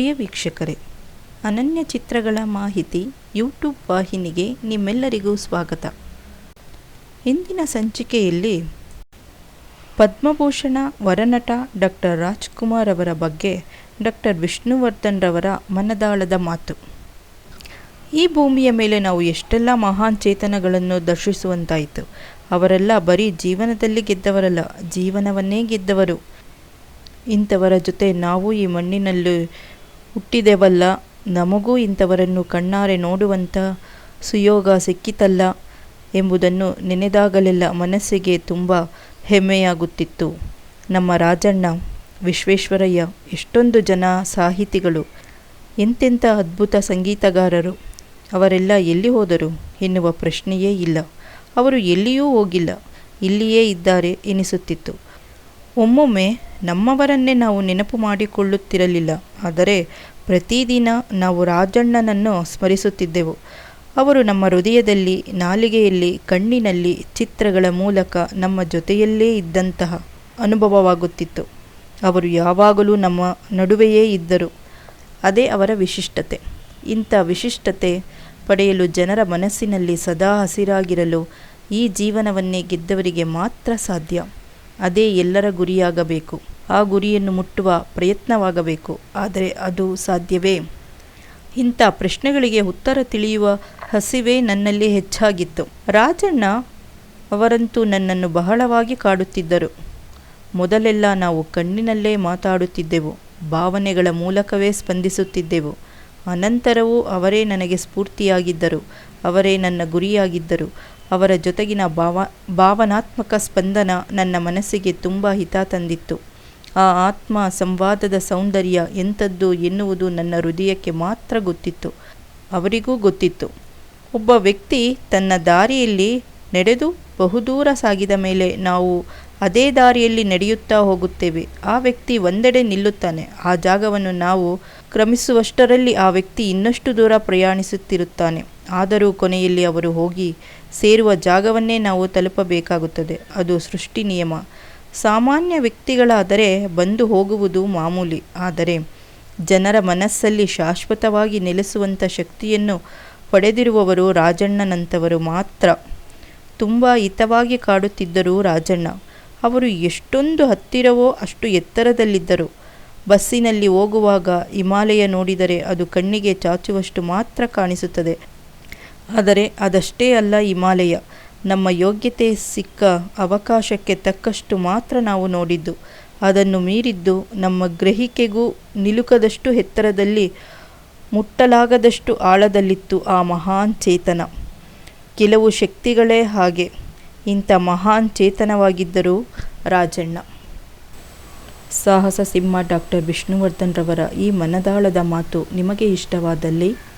ಪ್ರಿಯ ವೀಕ್ಷಕರೇ, ಅನನ್ಯ ಚಿತ್ರಗಳ ಮಾಹಿತಿ ಯೂಟ್ಯೂಬ್ ವಾಹಿನಿಗೆ ನಿಮ್ಮೆಲ್ಲರಿಗೂ ಸ್ವಾಗತ. ಇಂದಿನ ಸಂಚಿಕೆಯಲ್ಲಿ ಪದ್ಮಭೂಷಣ ವರನಟ ಡಾಕ್ಟರ್ ರಾಜ್ಕುಮಾರ್ ಅವರ ಬಗ್ಗೆ ಡಾಕ್ಟರ್ ವಿಷ್ಣುವರ್ಧನ್ ರವರ ಮನದಾಳದ ಮಾತು. ಈ ಭೂಮಿಯ ಮೇಲೆ ನಾವು ಎಷ್ಟೆಲ್ಲ ಮಹಾನ್ ಚೇತನಗಳನ್ನು ದರ್ಶಿಸುವಂತಾಯಿತು, ಅವರೆಲ್ಲ ಬರೀ ಜೀವನದಲ್ಲಿ ಗೆದ್ದವರಲ್ಲ, ಜೀವನವನ್ನೇ ಗೆದ್ದವರು. ಇಂಥವರ ಜೊತೆ ನಾವು ಈ ಮಣ್ಣಿನಲ್ಲಿ ಹುಟ್ಟಿದೆವಲ್ಲ, ನಮಗೂ ಇಂಥವರನ್ನು ಕಣ್ಣಾರೆ ನೋಡುವಂಥ ಸುಯೋಗ ಸಿಕ್ಕಿತಲ್ಲ ಎಂಬುದನ್ನು ನೆನೆದಾಗಲೆಲ್ಲ ಮನಸ್ಸಿಗೆ ತುಂಬ ಹೆಮ್ಮೆಯಾಗುತ್ತಿತ್ತು. ನಮ್ಮ ರಾಜಣ್ಣ, ವಿಶ್ವೇಶ್ವರಯ್ಯ, ಎಷ್ಟೊಂದು ಜನ ಸಾಹಿತಿಗಳು, ಎಂತೆಂಥ ಅದ್ಭುತ ಸಂಗೀತಗಾರರು, ಅವರೆಲ್ಲ ಎಲ್ಲಿ ಹೋದರು ಎನ್ನುವ ಪ್ರಶ್ನೆಯೇ ಇಲ್ಲ. ಅವರು ಎಲ್ಲಿಯೂ ಹೋಗಿಲ್ಲ, ಇಲ್ಲಿಯೇ ಇದ್ದಾರೆ ಎನಿಸುತ್ತಿತ್ತು. ಒಮ್ಮೊಮ್ಮೆ ನಮ್ಮವರನ್ನೇ ನಾವು ನೆನಪು ಮಾಡಿಕೊಳ್ಳುತ್ತಿರಲಿಲ್ಲ. ಆದರೆ ಪ್ರತಿದಿನ ನಾವು ರಾಜಣ್ಣನನ್ನು ಸ್ಮರಿಸುತ್ತಿದ್ದೆವು. ಅವರು ನಮ್ಮ ಹೃದಯದಲ್ಲಿ, ನಾಲಿಗೆಯಲ್ಲಿ, ಕಣ್ಣಿನಲ್ಲಿ ಚಿತ್ರಗಳ ಮೂಲಕ ನಮ್ಮ ಜೊತೆಯಲ್ಲೇ ಇದ್ದಂತಹ ಅನುಭವವಾಗುತ್ತಿತ್ತು. ಅವರು ಯಾವಾಗಲೂ ನಮ್ಮ ನಡುವೆಯೇ ಇದ್ದರು. ಅದೇ ಅವರ ವಿಶಿಷ್ಟತೆ. ಇಂಥ ವಿಶಿಷ್ಟತೆ ಪಡೆಯಲು ಜನರ ಮನಸ್ಸಿನಲ್ಲಿ ಸದಾ ಹಸಿರಾಗಿರಲು ಈ ಜೀವನವನ್ನೇ ಗೆದ್ದವರಿಗೆ ಮಾತ್ರ ಸಾಧ್ಯ. ಅದೇ ಎಲ್ಲರ ಗುರಿಯಾಗಬೇಕು. ಆ ಗುರಿಯನ್ನು ಮುಟ್ಟುವ ಪ್ರಯತ್ನವಾಗಬೇಕು, ಆದರೆ ಅದು ಸಾಧ್ಯವೇ? ಇಂಥ ಪ್ರಶ್ನೆಗಳಿಗೆ ಉತ್ತರ ತಿಳಿಯುವ ಹಸಿವೇ ನನ್ನಲ್ಲಿ ಹೆಚ್ಚಾಗಿತ್ತು. ರಾಜಣ್ಣ ಅವರಂತೂ ನನ್ನನ್ನು ಬಹಳವಾಗಿ ಕಾಡುತ್ತಿದ್ದರು. ಮೊದಲೆಲ್ಲ ನಾವು ಕಣ್ಣಿನಲ್ಲೇ ಮಾತಾಡುತ್ತಿದ್ದೆವು, ಭಾವನೆಗಳ ಮೂಲಕವೇ ಸ್ಪಂದಿಸುತ್ತಿದ್ದೆವು. ಅನಂತರವೂ ಅವರೇ ನನಗೆ ಸ್ಫೂರ್ತಿಯಾಗಿದ್ದರು, ಅವರೇ ನನ್ನ ಗುರಿಯಾಗಿದ್ದರು. ಅವರ ಜೊತೆಗಿನ ಭಾವ, ಭಾವನಾತ್ಮಕ ಸ್ಪಂದನ ನನ್ನ ಮನಸ್ಸಿಗೆ ತುಂಬ ಹಿತ ತಂದಿತ್ತು. ಆ ಆತ್ಮ ಸಂವಾದದ ಸೌಂದರ್ಯ ಎಂಥದ್ದು ಎನ್ನುವುದು ನನ್ನ ಹೃದಯಕ್ಕೆ ಮಾತ್ರ ಗೊತ್ತಿತ್ತು. ಅವರಿಗೂ ಗೊತ್ತಿತ್ತು. ಒಬ್ಬ ವ್ಯಕ್ತಿ ತನ್ನ ದಾರಿಯಲ್ಲಿ ನಡೆದು ಬಹುದೂರ ಸಾಗಿದ ಮೇಲೆ ನಾವು ಅದೇ ದಾರಿಯಲ್ಲಿ ನಡೆಯುತ್ತಾ ಹೋಗುತ್ತೇವೆ. ಆ ವ್ಯಕ್ತಿ ಒಂದೆಡೆ ನಿಲ್ಲುತ್ತಾನೆ. ಆ ಜಾಗವನ್ನು ನಾವು ಕ್ರಮಿಸುವಷ್ಟರಲ್ಲಿ ಆ ವ್ಯಕ್ತಿ ಇನ್ನಷ್ಟು ದೂರ ಪ್ರಯಾಣಿಸುತ್ತಿರುತ್ತಾನೆ. ಆದರೂ ಕೊನೆಯಲ್ಲಿ ಅವರು ಹೋಗಿ ಸೇರುವ ಜಾಗವನ್ನೇ ನಾವು ತಲುಪಬೇಕಾಗುತ್ತದೆ. ಅದು ಸೃಷ್ಟಿ ನಿಯಮ. ಸಾಮಾನ್ಯ ವ್ಯಕ್ತಿಗಳಾದರೆ ಬಂದು ಹೋಗುವುದು ಮಾಮೂಲಿ. ಆದರೆ ಜನರ ಮನಸ್ಸಲ್ಲಿ ಶಾಶ್ವತವಾಗಿ ನೆಲೆಸುವಂಥ ಶಕ್ತಿಯನ್ನು ಪಡೆದಿರುವವರು ರಾಜಣ್ಣನಂಥವರು ಮಾತ್ರ. ತುಂಬ ಹಿತವಾಗಿ ಕಾಡುತ್ತಿದ್ದರು ರಾಜಣ್ಣ. ಅವರು ಎಷ್ಟೊಂದು ಹತ್ತಿರವೋ ಅಷ್ಟು ಎತ್ತರದಲ್ಲಿದ್ದರು. ಬಸ್ಸಿನಲ್ಲಿ ಹೋಗುವಾಗ ಹಿಮಾಲಯ ನೋಡಿದರೆ ಅದು ಕಣ್ಣಿಗೆ ಚಾಚುವಷ್ಟು ಮಾತ್ರ ಕಾಣಿಸುತ್ತದೆ. ಆದರೆ ಅದಷ್ಟೇ ಅಲ್ಲ ಹಿಮಾಲಯ. ನಮ್ಮ ಯೋಗ್ಯತೆ ಸಿಕ್ಕ ಅವಕಾಶಕ್ಕೆ ತಕ್ಕಷ್ಟು ಮಾತ್ರ ನಾವು ನೋಡಿದ್ದು. ಅದನ್ನು ಮೀರಿದ್ದು ನಮ್ಮ ಗ್ರಹಿಕೆಗೂ ನಿಲುಕದಷ್ಟು ಎತ್ತರದಲ್ಲಿ ಮುಟ್ಟಲಾಗದಷ್ಟು ಆಳದಲ್ಲಿತ್ತು ಆ ಮಹಾನ್ ಚೇತನ. ಕೆಲವು ಶಕ್ತಿಗಳೇ ಹಾಗೆ. ಇಂಥ ಮಹಾನ್ ಚೇತನವಾಗಿದ್ದರು ರಾಜಣ್ಣ. ಸಾಹಸ ಸಿಂಹ ಡಾಕ್ಟರ್ ವಿಷ್ಣುವರ್ಧನ್ ರವರ ಈ ಮನದಾಳದ ಮಾತು ನಿಮಗೆ ಇಷ್ಟವಾದಲ್ಲಿ